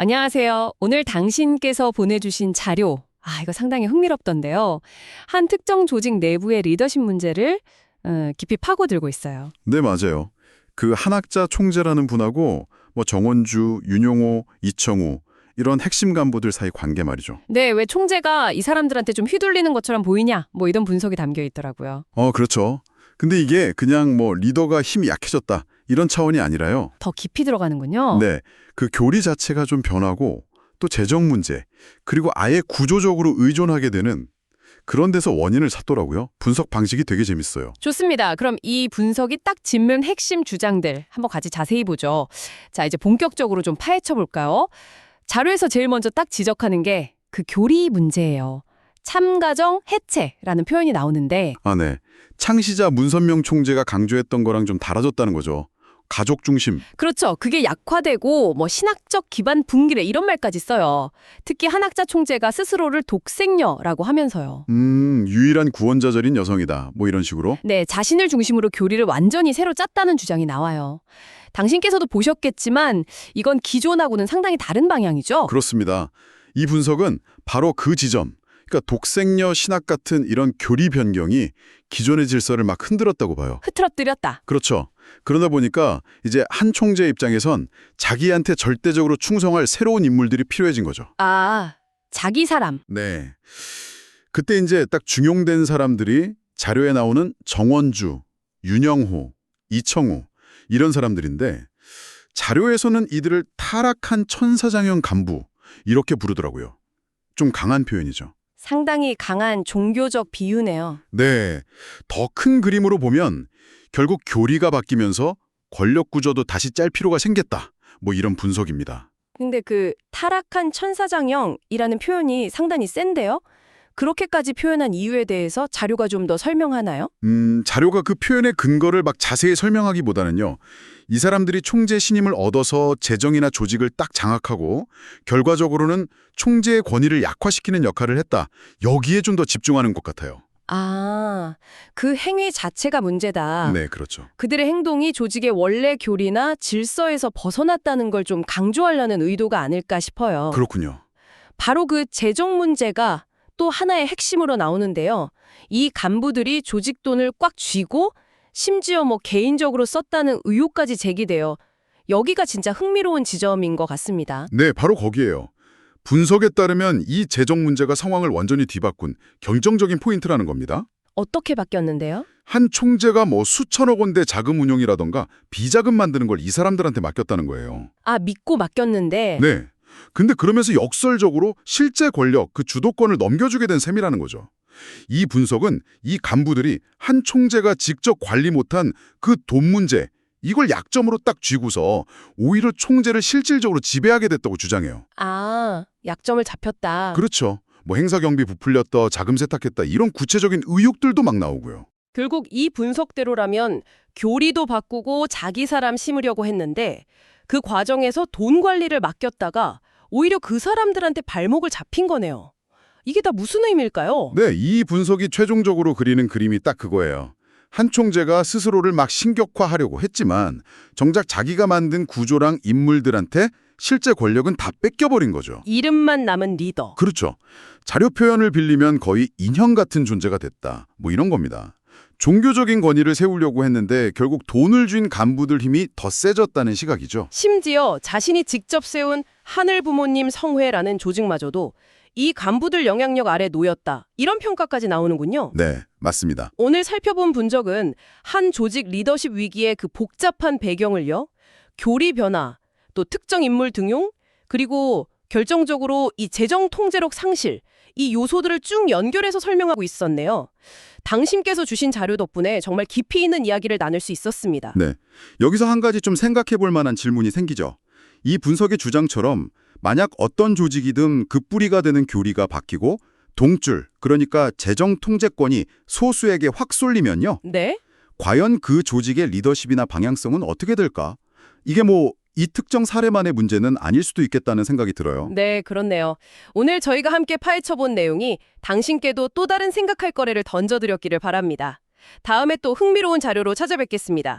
안녕하세요. 오늘 당신께서 보내주신 자료, 아, 이거 상당히 흥미롭던데요. 한 특정 조직 내부의 리더십 문제를 어, 깊이 파고들고 있어요. 네, 맞아요. 그 한학자 총재라는 분하고 뭐 정원주, 윤용호, 이청우 이런 핵심 간부들 사이 관계 말이죠. 네, 왜 총재가 이 사람들한테 좀 휘둘리는 것처럼 보이냐? 뭐 이런 분석이 담겨 있더라고요. 어, 그렇죠. 근데 이게 그냥 뭐 리더가 힘이 약해졌다 이런 차원이 아니라요. 더 깊이 들어가는군요. 네, 그 교리 자체가 좀 변하고 또 재정 문제 그리고 아예 구조적으로 의존하게 되는 그런 데서 원인을 찾더라고요. 분석 방식이 되게 재밌어요. 좋습니다. 그럼 이 분석이 딱 짚는 핵심 주장들 한번 같이 자세히 보죠. 자, 이제 본격적으로 좀 파헤쳐 볼까요? 자료에서 제일 먼저 딱 지적하는 게 그 교리 문제예요. 참가정 해체라는 표현이 나오는데 아, 네. 창시자 문선명 총재가 강조했던 거랑 좀 달라졌다는 거죠. 가족 중심. 그렇죠. 그게 약화되고 뭐 신학적 기반 붕괴 이런 말까지 써요. 특히 한학자 총재가 스스로를 독생녀라고 하면서요. 음, 유일한 구원자절인 여성이다. 뭐 이런 식으로. 네, 자신을 중심으로 교리를 완전히 새로 짰다는 주장이 나와요. 당신께서도 보셨겠지만 이건 기존하고는 상당히 다른 방향이죠. 그렇습니다. 이 분석은 바로 그 지점, 그러니까 독생녀 신학 같은 이런 교리 변경이 기존의 질서를 막 흔들었다고 봐요. 흐트러뜨렸다. 그렇죠. 그러다 보니까 이제 한 총재 입장에선 자기한테 절대적으로 충성할 새로운 인물들이 필요해진 거죠. 아, 자기 사람. 네. 그때 이제 딱 중용된 사람들이 자료에 나오는 정원주, 윤영호, 이청우 이런 사람들인데 자료에서는 이들을 타락한 천사장형 간부 이렇게 부르더라고요. 좀 강한 표현이죠. 상당히 강한 종교적 비유네요. 네. 더 큰 그림으로 보면 결국 교리가 바뀌면서 권력 구조도 다시 짤 필요가 생겼다. 뭐 이런 분석입니다. 근데 그 타락한 천사장형이라는 표현이 상당히 센데요? 그렇게까지 표현한 이유에 대해서 자료가 좀 더 설명하나요? 음, 자료가 그 표현의 근거를 막 자세히 설명하기보다는요. 이 사람들이 총재 신임을 얻어서 재정이나 조직을 딱 장악하고 결과적으로는 총재의 권위를 약화시키는 역할을 했다. 여기에 좀 더 집중하는 것 같아요. 아, 그 행위 자체가 문제다. 네, 그렇죠. 그들의 행동이 조직의 원래 교리나 질서에서 벗어났다는 걸 좀 강조하려는 의도가 아닐까 싶어요. 그렇군요. 바로 그 재정 문제가 또 하나의 핵심으로 나오는데요. 이 간부들이 조직 돈을 꽉 쥐고 심지어 뭐 개인적으로 썼다는 의혹까지 제기돼요. 여기가 진짜 흥미로운 지점인 것 같습니다. 네, 바로 거기에요. 분석에 따르면 이 재정 문제가 상황을 완전히 뒤바꾼 결정적인 포인트라는 겁니다. 어떻게 바뀌었는데요? 한 총재가 뭐 수천억 원대 자금 운용이라던가 비자금 만드는 걸 이 사람들한테 맡겼다는 거예요. 아, 믿고 맡겼는데 네. 근데 그러면서 역설적으로 실제 권력, 그 주도권을 넘겨주게 된 셈이라는 거죠. 이 분석은 이 간부들이 한 총재가 직접 관리 못한 그 돈 문제, 이걸 약점으로 딱 쥐고서 오히려 총재를 실질적으로 지배하게 됐다고 주장해요. 아, 약점을 잡혔다. 그렇죠. 뭐 행사 경비 부풀렸다, 자금 세탁했다 이런 구체적인 의혹들도 막 나오고요. 결국 이 분석대로라면 교리도 바꾸고 자기 사람 심으려고 했는데 그 과정에서 돈 관리를 맡겼다가 오히려 그 사람들한테 발목을 잡힌 거네요. 이게 다 무슨 의미일까요? 네, 이 분석이 최종적으로 그리는 그림이 딱 그거예요. 한 총재가 스스로를 막 신격화하려고 했지만 정작 자기가 만든 구조랑 인물들한테 실제 권력은 다 뺏겨버린 거죠. 이름만 남은 리더. 그렇죠. 자료 표현을 빌리면 거의 인형 같은 존재가 됐다. 뭐 이런 겁니다. 종교적인 권위를 세우려고 했는데 결국 돈을 쥔 간부들 힘이 더 세졌다는 시각이죠. 심지어 자신이 직접 세운 하늘 부모님 성회라는 조직마저도 이 간부들 영향력 아래 놓였다. 이런 평가까지 나오는군요. 네, 맞습니다. 오늘 살펴본 분석은 한 조직 리더십 위기의 그 복잡한 배경을요. 교리 변화, 또 특정 인물 등용, 그리고 결정적으로 이 재정 통제력 상실, 이 요소들을 쭉 연결해서 설명하고 있었네요. 당신께서 주신 자료 덕분에 정말 깊이 있는 이야기를 나눌 수 있었습니다. 네. 여기서 한 가지 좀 생각해 볼 만한 질문이 생기죠. 이 분석의 주장처럼 만약 어떤 조직이든 그 뿌리가 되는 교리가 바뀌고 동줄, 그러니까 재정 통제권이 소수에게 확 쏠리면요. 네? 과연 그 조직의 리더십이나 방향성은 어떻게 될까? 이게 뭐 이 특정 사례만의 문제는 아닐 수도 있겠다는 생각이 들어요. 네, 그렇네요. 오늘 저희가 함께 파헤쳐본 내용이 당신께도 또 다른 생각할 거리를 던져드렸기를 바랍니다. 다음에 또 흥미로운 자료로 찾아뵙겠습니다.